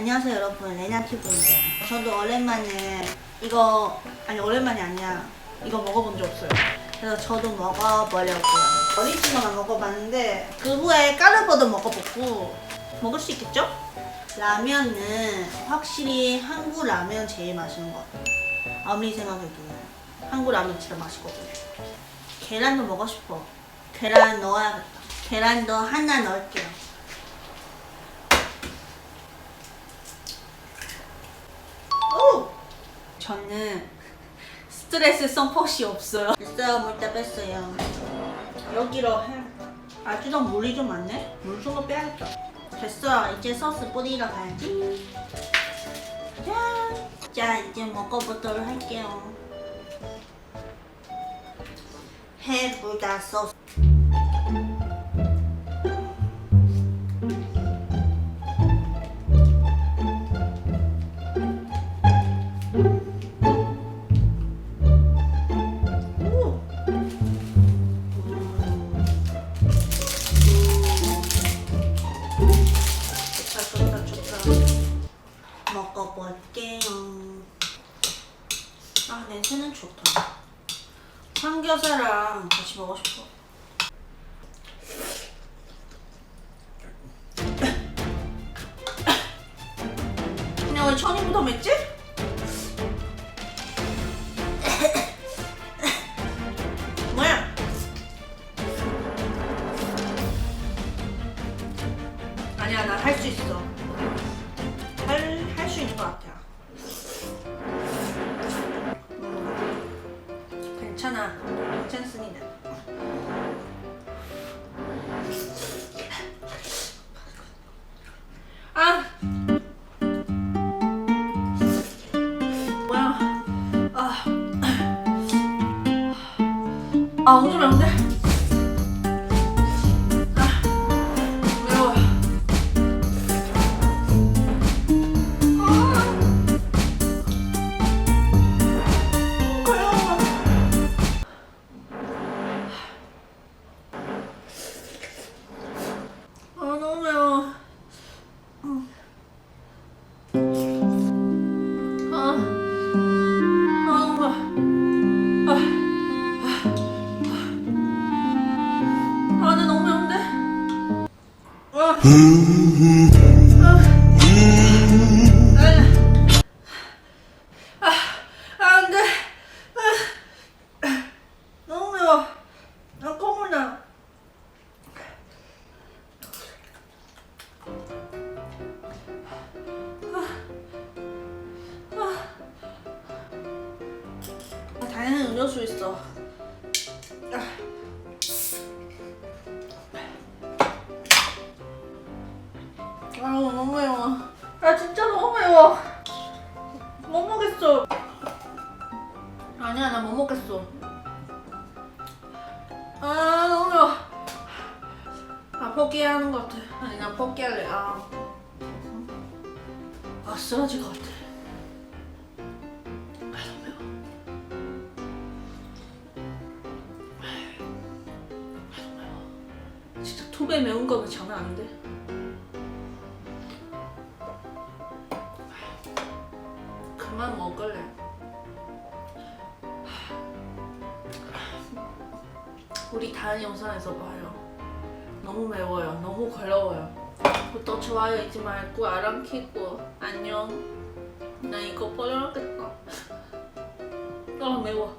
안녕하세요 여러분. 레나티브입니다. 저도 오랜만에 이거 아니 오랜만이 아니야. 이거 먹어본 적 없어요. 그래서 저도 먹어보려고요. 어리지노만 먹어봤는데 그 후에 까르보도 먹어보고 먹을 수 있겠죠? 라면은 확실히 한국 라면 제일 맛있는 것 같아요. 아무리 생각해도 한국 라면 진짜 맛있거든요. 계란도 먹고 싶어. 계란 넣어야겠다. 계란도 하나 넣을게요 저는 스트레스성 퍽이 없어요. 됐어요, 물 다 뺐어요. 여기로 해. 아직도 물이 좀 많네? 물 좀 더 빼야겠다. 됐어, 이제 소스 뿌리러 가야지. 짠! 자, 이제 먹어보도록 할게요. 해불다 소스. 오! 아 냄새는 좋다 삼겹살랑 같이 먹고 싶어 그냥 왜 천이부터 맺지? 뭐야? 아니야, 나 할 수 있어. 할, 할 수 있는 것 같아. 괜찮아. 괜찮습니다. 아! 뭐야? 아. 아, 오늘 매운 안 돼. 아, 너무 매워. 아, 콧물 나. 아, 다행히 음료수 있어. 아. 아유 너무 매워. 아 진짜 너무 매워. 못 먹겠어. 아니야 나 못 먹겠어. 아 너무 매워. 아 포기하는 것 같아. 아니 나 포기할래. 아. 아 쓰러질 것 같아. 아 너무 매워. 아 너무 매워. 진짜 두배 매운 거면 장난 아닌 그만 먹을래. 우리 다른 영상에서 봐요. 너무 매워요. 너무 걸러워요. 구독 좋아요 잊지 말고 알람 켜고 안녕. 나 이거 버려야겠다. 아 매워.